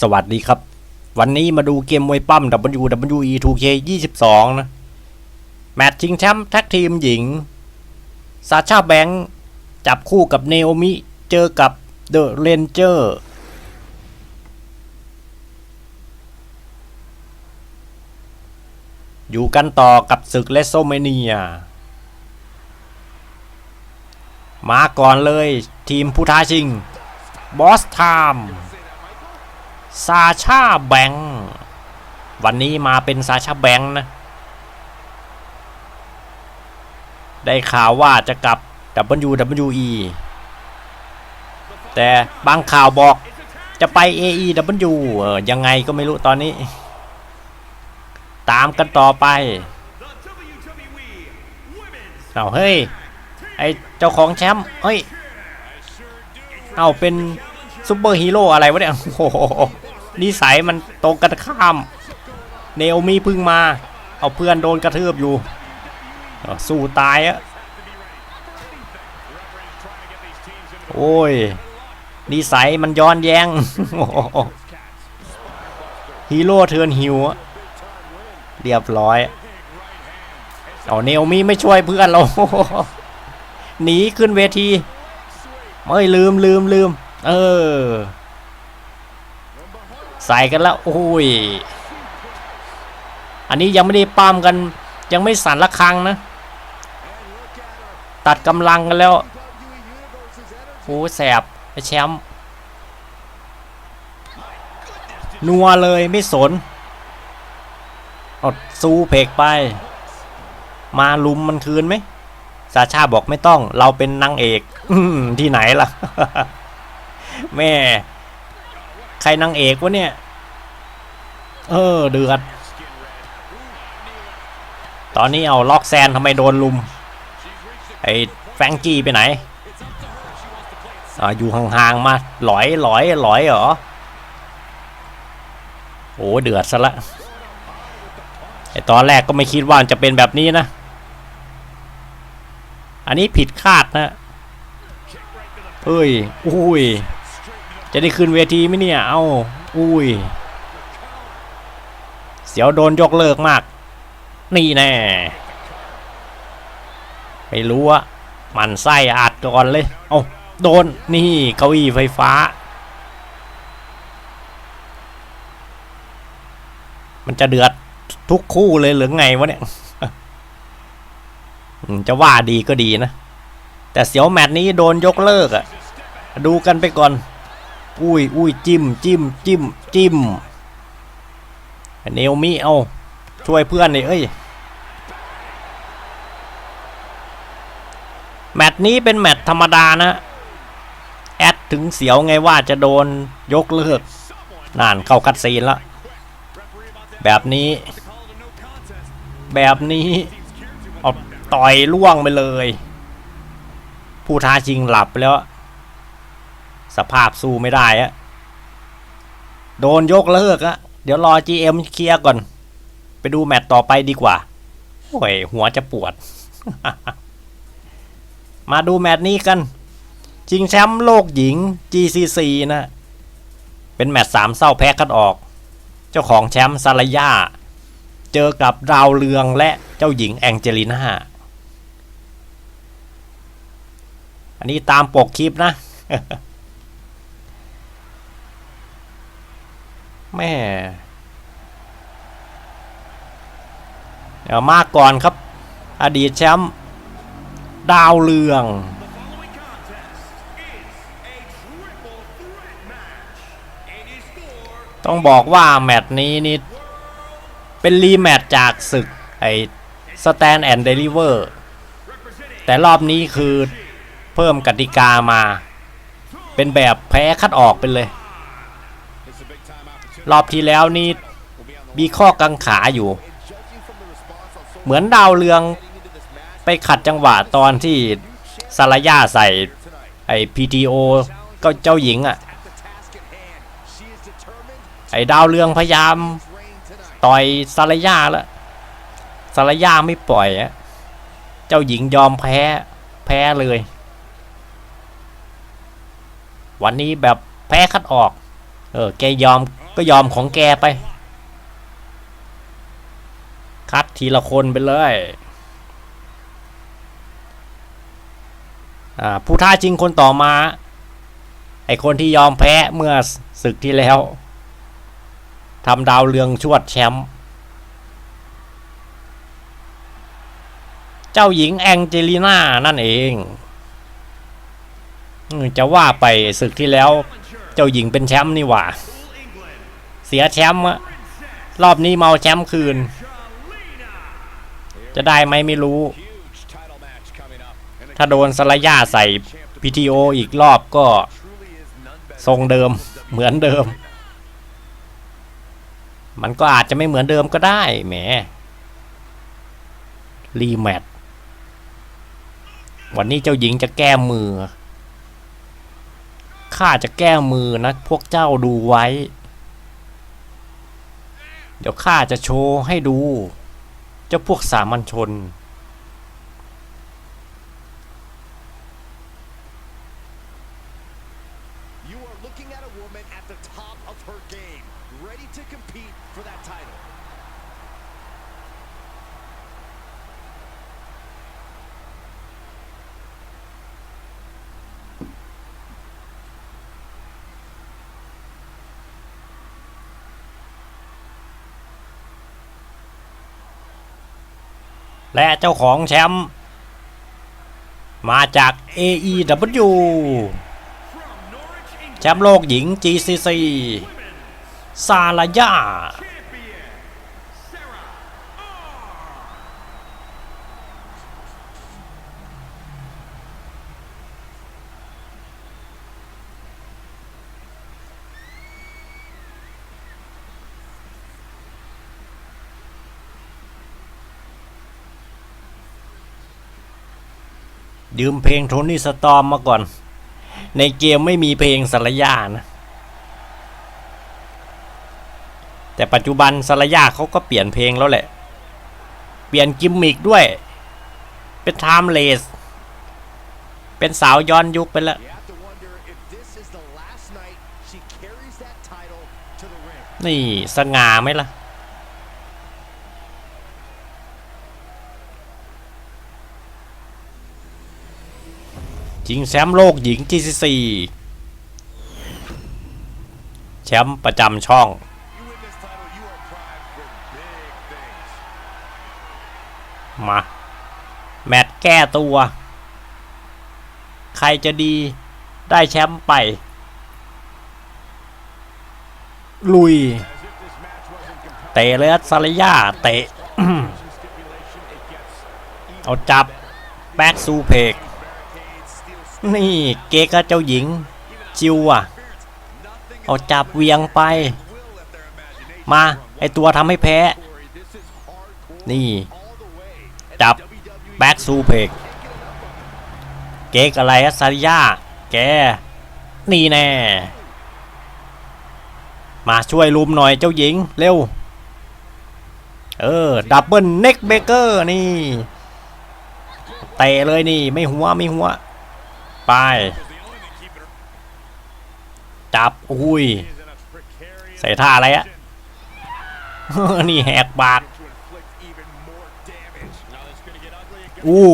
สวัสดีครับ วันนี้มาดูเกมมวยปั้ม WWE 2K 22 นะ แมตช์ชิงแชมป์แท็กทีมหญิง ซาชาแบงค์จับคู่กับเนโอมิเจอกับเดอะเรนเจอร์อยู่กันต่อกับศึกเลสโซเมเนีย มาก่อนเลยทีมผู้ท้าชิง บอสไทม์ ซาชาแบงค์วันนี้มาเป็นซาชาแบงค์นะ ได้ข่าวว่าจะกลับ WWE แต่บางข่าวบอกจะไป AEW เออยังไงก็ไม่รู้ตอนนี้ ตามกันต่อไปเอาเฮ้ย ไอเจ้าของแชมป์เฮ้ย เอาเป็น ซูเปอร์ฮีโร่อะไรวะเนี่ย โอ้โหนิสัยมันตรงกันข้าม เนโอมีพึ่งมา เอาเพื่อนโดนกระทืบอยู่ สู้ตายอะโอ้ยนิสัยมันย้อนแย้งโอ้โหฮีโร่เทิร์นฮิวอะเรียบร้อย เอาเนโอมีไม่ช่วยเพื่อนเรา หนีขึ้นเวที ไม่ลืมลืมลืม เออ ใส่กันแล้วโอ้ย อันนี้ยังไม่ได้ปั้มกัน ยังไม่สั่นละครังนะ ตัดกำลังกันแล้วโอ้แสบไอแชมป์นัวเลยไม่สนอาซูเพกไป มาลุมมันคืนไหม ซาชาบอกไม่ต้อง เราเป็นนางเอกอที่ไหนล่ะ แม่ ใครนางเอกวะเนี่ย เออ เดือด ตอนนี้เอาล็อกแซนทำไมโดนลุม ไอ้แฟรงกี้ไปไหนออยู่ห่างๆมาหลอยหลอยหลอยเหรอ โอ้เดือดซะละไอตอนแรกก็ไม่คิดว่าจะเป็นแบบนี้นะ อันนี้ผิดคาดนะเฮ้ย อุ้ย จะได้ขึ้นเวทีไหมเนี่ย เอ้า อุ้ย เสียวโดนยกเลิกมาก นี่แน่ ไม่รู้อะมันไส้อัดก่อนเลย เอ้า โดน นี่เก้าอี้ไฟฟ้า มันจะเดือดทุกคู่เลยหรือไงวะเนี่ย จะว่าดีก็ดีนะ แต่เสียวแมตช์นี้โดนยกเลิกอะดูกันไปก่อน อุ้ยอุ้ยจิ้มจิ้มจิ้มจิ้มเนลมี่เอาช่วยเพื่อนหน่อยเอ้ยแมตช์นี้เป็นแมตช์ธรรมดานะ แอดถึงเสียวไงว่าจะโดนยกเลิกนานเข้าคัดซีนล้วแบบนี้ แบบนี้เอาต่อยล่วงไปเลย ผู้ท้าชิงหลับไปแล้ว สภาพสู้ไม่ได้อะโดนยกเลิกอะเดี๋ยวรอ GM เคลียร์ก่อน ไปดูแมตต์ต่อไปดีกว่า โอ้ย หัวจะปวด มาดูแมตต์นี้กันชิงแชมป์โลกหญิง GCC นะ เป็นแมตต์สามเศร้าแพ้คัดออก เจ้าของแชมป์ซาลายา เจอกับดาวเรืองและเจ้าหญิงแองเจลิน่า อันนี้ตามปกคลิปนะ แม่เดี๋ยวมาก่อนครับ อดีตแชมป์ดาวเรือง ต้องบอกว่าแมตช์นี้นี่เป็นรีแมตช์จากศึกไอ้สแตนแอนด์เดลิเวอร์แต่รอบนี้คือเพิ่มกติกามา เป็นแบบแพ้คัดออกไปเลย รอบที่แล้วนี่มีข้อกังขาอยู่ เหมือนดาวเรืองไปขัดจังหวะตอนที่ซาลายาใส่ไอ้ PTO ก็เจ้าหญิงอะ่ะ ไอ้ดาวเรืองพยายามต่อยซาลายาแล้วซาลายาไม่ปล่อยอะเจ้าหญิงยอมแพ้แพ้เลย วันนี้แบบแพ้คัดออก เออแกยอม ก็ยอมของแกไป คัดทีละคนไปเลย ผู้ท้าชิงคนต่อมา ไอคนที่ยอมแพ้เมื่อศึกที่แล้วทำดาวเรืองชวดแชมป์เจ้าหญิงแองเจลิน่านั่นเอง จะว่าไปศึกที่แล้ว เจ้าหญิงเป็นแชมป์นี่หว่า เสียแชมป์อะรอบนี้เมาแชมป์คืน จะได้ไหมไม่รู้ ถ้าโดนสลายาใส่พีทีโออีกรอบก็ทรงเดิมเหมือนเดิม มันก็อาจจะไม่เหมือนเดิมก็ได้แหมรีแมตวันนี้เจ้าหญิงจะแก้มือ ข้าจะแก้มือนะ พวกเจ้าดูไว้ เดี๋ยวข้าจะโชว์ให้ดู เจ้าพวกสามัญชน และเจ้าของแชมป์มาจาก AEW แชมป์โลกหญิง GCC ซาลายา ยืมเพลงโทนี่สตอมมาก่อน ในเกมไม่มีเพลงสารยานะ แต่ปัจจุบันสารยาเขาก็เปลี่ยนเพลงแล้วแหละ เปลี่ยนกิมมิกด้วย เป็นไทม์เลส เป็นสาวย้อนยุคไปแล้วนี่สง่าไหมล่ะ ชิงแชมป์โลกหญิง GCC แชมป์ประจำช่อง มา แมตช์แก้ตัว ใครจะดีได้แชมป์ไป ลุย เตะเลยอัสริยาเตะ เอาจับ แบ็กซูเพก นี่เกกับเจ้าหญิง จิวอะ เอาจับเวียงไป มาไอตัวทำให้แพ้ นี่ จับแบ็กซูเพกเกกอะไรอะซาริยาแก นี่แน่ มาช่วยลุมหน่อยเจ้าหญิง เร็ว เออ ดับเบิลเน็กเบเกอร์นี่ เตะเลยนี่ ไม่หัว ไม่หัว ไป จับ อุ้ย ใส่ท่าอะไรอะนี่แหกปากอู้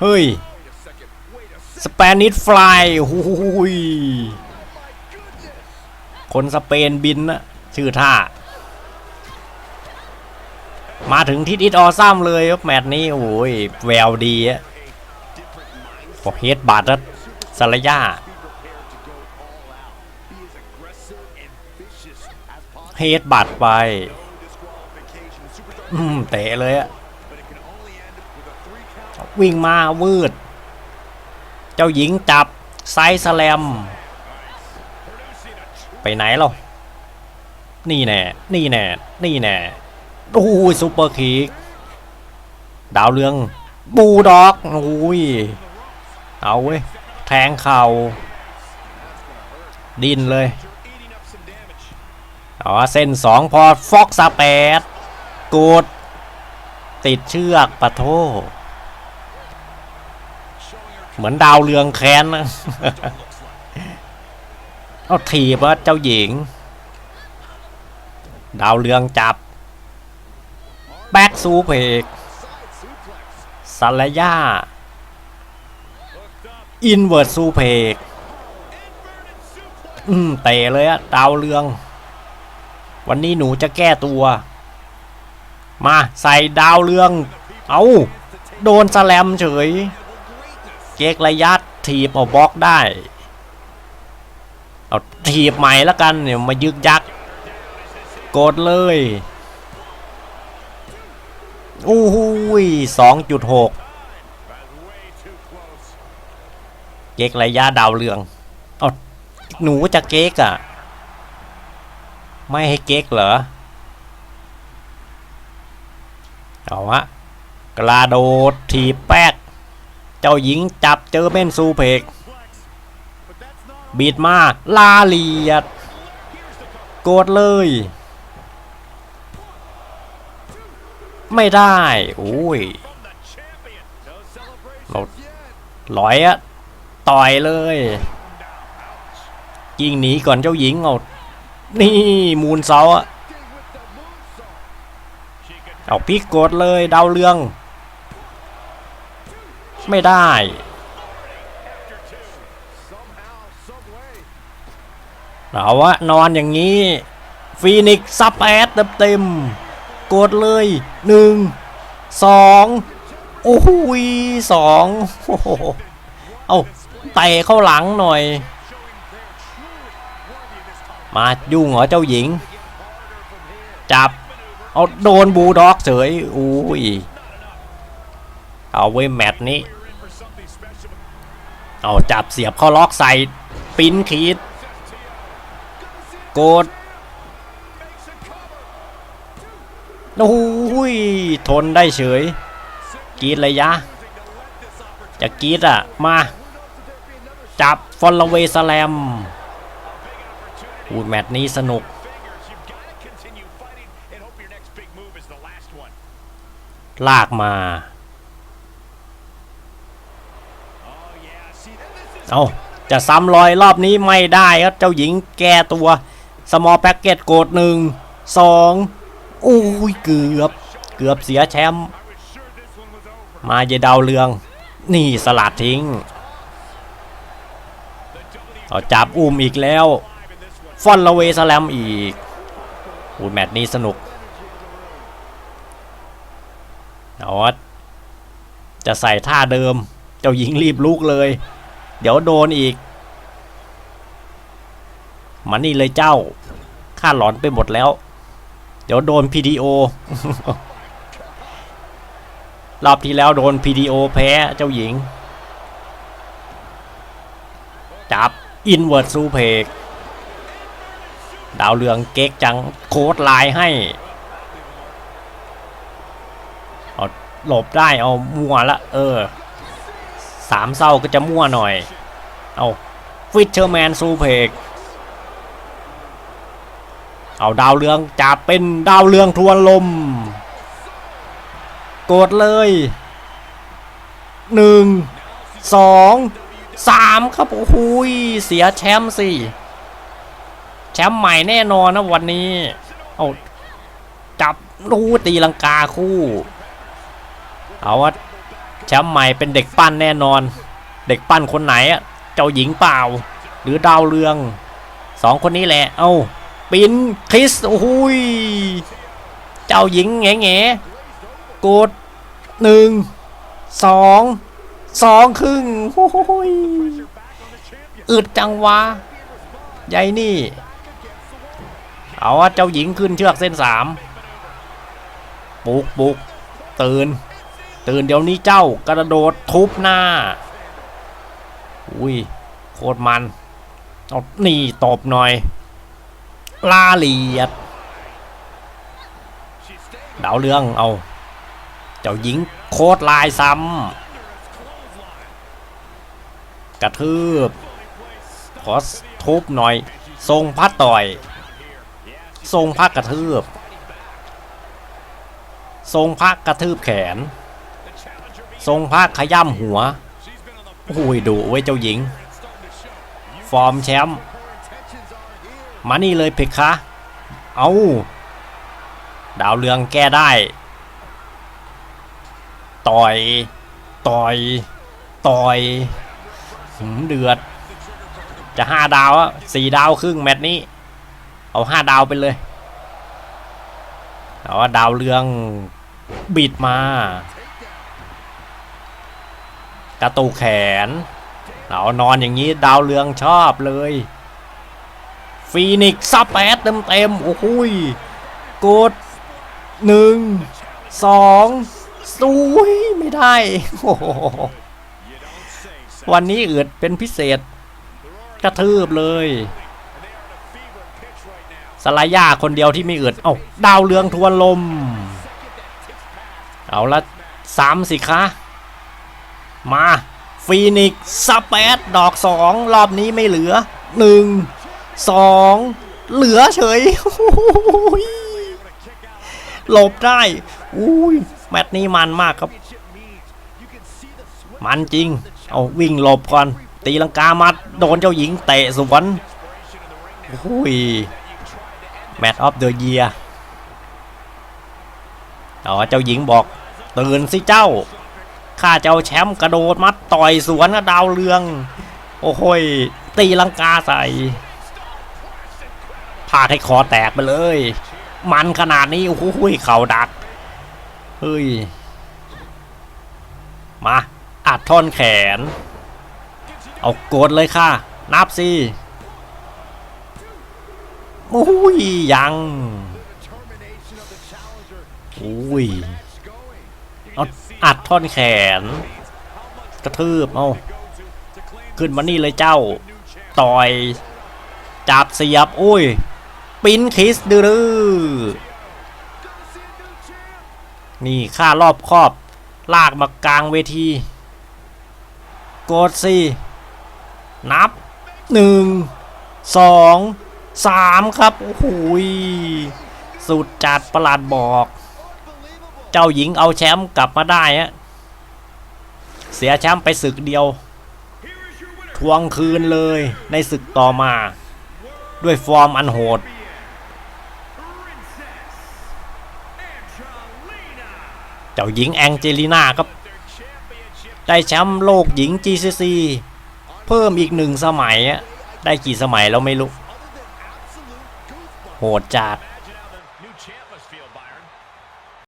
เฮ้ย สเปนิชฟลายหูยคนสเปนบินนะชื่อท่า มาถึงทิศอิตออซัมเลยรับแมตช์นี้ โอ้ยแววดีอะ โอ้เฮดบาดแล้วสารยาเฮดบาดไป อืมเตะเลยอะวิ่งมาวืด เจ้าหญิงจับไซส์แลม ไปไหนเรานี่แน่ นี่แน่ นี่แน่โอ้ยซูเปอร์คิก ดาวเรือง บูด็อกโอ้ย เอาเว้ย แทงเข่าดินเลยอ๋อเส้นสองพอฟอกสแปดกูดติดเชือกปะโท เหมือนดาวเรืองแค้นนะเอาถีบว่าเจ้าหญิง ดาวเรืองจับ แบ็กซูเพกสัลยา อินเวิร์ดซูเพกอืมเตะเลยอะดาวเรือง วันนี้หนูจะแก้ตัว มาใส่ดาวเรือง เอาโดนสแลมเฉย เก๊กระยัดถีบเอาบล็อกได้ เอาถีบใหม่ล้วกันเนี่ยมายึกยักกดเลยอู้หูยสองจุดหก เก๊กระยะดาวเรืองเอาหนูจะเก๊กอะ่ะ ไม่ให้เก๊กเหรอ เอาวะกระโดดถีบแป๊ก เจ้าหญิงจับเจอเม่นซูเพก บีดมา ลาเลียด โกดเลย ไม่ได้ โอ้ย from the champion. No celebration เรา yet. หลอยอะ ต่อยเลยยิงหนีก่อนเจ้าหญิงเอานี่มูนเซาอะเอาพิกกดเลยดาวเรือง ไม่ได้ เอาวะนอนอย่างนี้ ฟีนิกซ์ซับแอดเต็มๆกดเลยหนึ่งสองโอ้โหยสองโอ้โหเอา เตะเข้าหลังหน่อย มายุ่งเหรอเจ้าหญิง จับ เอาโดนบูด็อกเฉยอุ้ย เอาไว้แมตช์นี้ เอาจับเสียบเข้าล็อกใส่ปิ้นขีดโกดโอ้ยทนได้เฉย กีดเลยยะ จะกีดอะ มา จับฟอลลเวสแลมอูดแมตช์นี้สนุก ลากมา เอาจะซ้ำรอยรอบนี้ไม่ได้ครับ เจ้าหญิงแก้ตัว สมอลแพ็กเกจโกดหนึ่งสองอุ้ยเกือบ เกือบเสียแชมป์ มาเยดาวเรือง นี่สลัดทิ้ง เอาจับอุ้มอีกแล้ว ฟอนละเวสแลมอีกอูแมตช์นี้สนุกเอาจะใส่ท่าเดิม เจ้าหญิงรีบลุกเลย เดี๋ยวโดนอีกมานี่เลยเจ้า ข้าหลอนไปหมดแล้ว เดี๋ยวโดน PDO รอบที่แล้วโดน PDO แพ้เจ้าหญิง จับ อินเวิร์ดซูเพกดาวเรืองเก๊กจังโค้ดลน์ให้เอาหลบได้เอามั่วละ เออ สามเศร้าก็จะมั่วหน่อย เอาฟิชเชอร์แมนซูเพกเอาดาวเรืองจับเป็นดาวเรืองทวนลม กดเลยหนึ่งสอง สามครับโอ้โหยเสียแชมป์สิแชมป์ใหม่แน่นอนนะวันนี้ เอาจับรู้ตีลังกาคู่ เอาว่าแชมป์ใหม่เป็นเด็กปั้นแน่นอน เด็กปั้นคนไหนอะเจ้าหญิงเปล่า หรือดาวเรืองสองคนนี้แหละ เอาปินคริสโอ้โหยเจ้าหญิงแง่แง่กดหนึ่งสอง สองครึ่งโอ้โหยอึดจังวะใหญ่นี่ เอาว่าเจ้าหญิงขึ้นเชือกเส้นสามปลุกปลุกตื่น ตื่นเดี๋ยวนี้เจ้ากระโดดทุบหน้า อุ้ยโคตรมันเอานี่ตบหน่อย ลาเลียด ดาวเรืองเอา เจ้าหญิงโคตรลายซ้ำ กระทืบขอทุบหน่อย ทรงพัดต่อย ทรงพักกระทืบ ทรงพักกระทืบแขน ทรงพักขย่ำหัวโอ้ยดุไว้เจ้าหญิง ฟอร์มแชมป์มานี่เลยเพคะ เอาดาวเรืองแก้ได้ ต่อย ต่อย ต่อย เดือด จะห้าดาวอะสี่ดาวครึ่งแมตช์นี้ เอาห้าดาวไปเลยแต่ว่าดาวเรืองบิดมา กระตุกแขนเอานอนอย่างนี้ดาวเรืองชอบเลยฟีนิกซ์ซับแปดเต็มเต็มๆโอ้โหยกดหนึ่งสองสุยไม่ได้โอ้โห วันนี้อืดเป็นพิเศษ กระทืบเลยสไลายาคนเดียวที่ไม่อืดเอ้าดาวเรืองทวนลม เอาละสามสิคะมาฟีนิกซ์ซับแปดดอกสองรอบนี้ไม่เหลือหนึ่งสองเหลือเฉยโอ้ยหลบได้อุ้ยแมตช์นี้มันมากครับ มันจริง เอาวิ่งหลบก่อน ตีลังกามัดโดนเจ้าหญิงเตะสวนโอ้ยแมตช์ออฟเดอะเยียเอเจ้าหญิงบอกตื่นสิเจ้าข้าจะเอาแชมป์กระโดดมัดต่อยสวนกับดาวเรือง โอ้โหยตีลังกาใส่พาให้คอแตกไปเลย มันขนาดนี้โอ้โหเข่าดัก เฮ้ย มา อัดท่อนแขน เอากดเลยค่ะ นับสิโอ้ยยังอุ้ยเอาอัดท่อนแขน กระทืบเอาขึ้นมานี่เลยเจ้า ต่อย จับเสียบ อุ้ย ปิ้นคิสดื้อนี่ค่ารอบครอบ ลากมากลางเวที กดสินับหนึ่งสองสามครับ โอ้โหสุดจัดประหลาดบอก เจ้าหญิงเอาแชมป์กลับมาได้ฮะเสียแชมป์ไปศึกเดียว ทวงคืนเลยในศึกต่อมา ด้วยฟอร์มอันโหด เจ้าหญิงแองเจลิน่าครับ ได้แชมป์โลกหญิง GCC เพิ่มอีกหนึ่งสมัยอะได้กี่สมัยแล้วไม่รู้ โหดจัด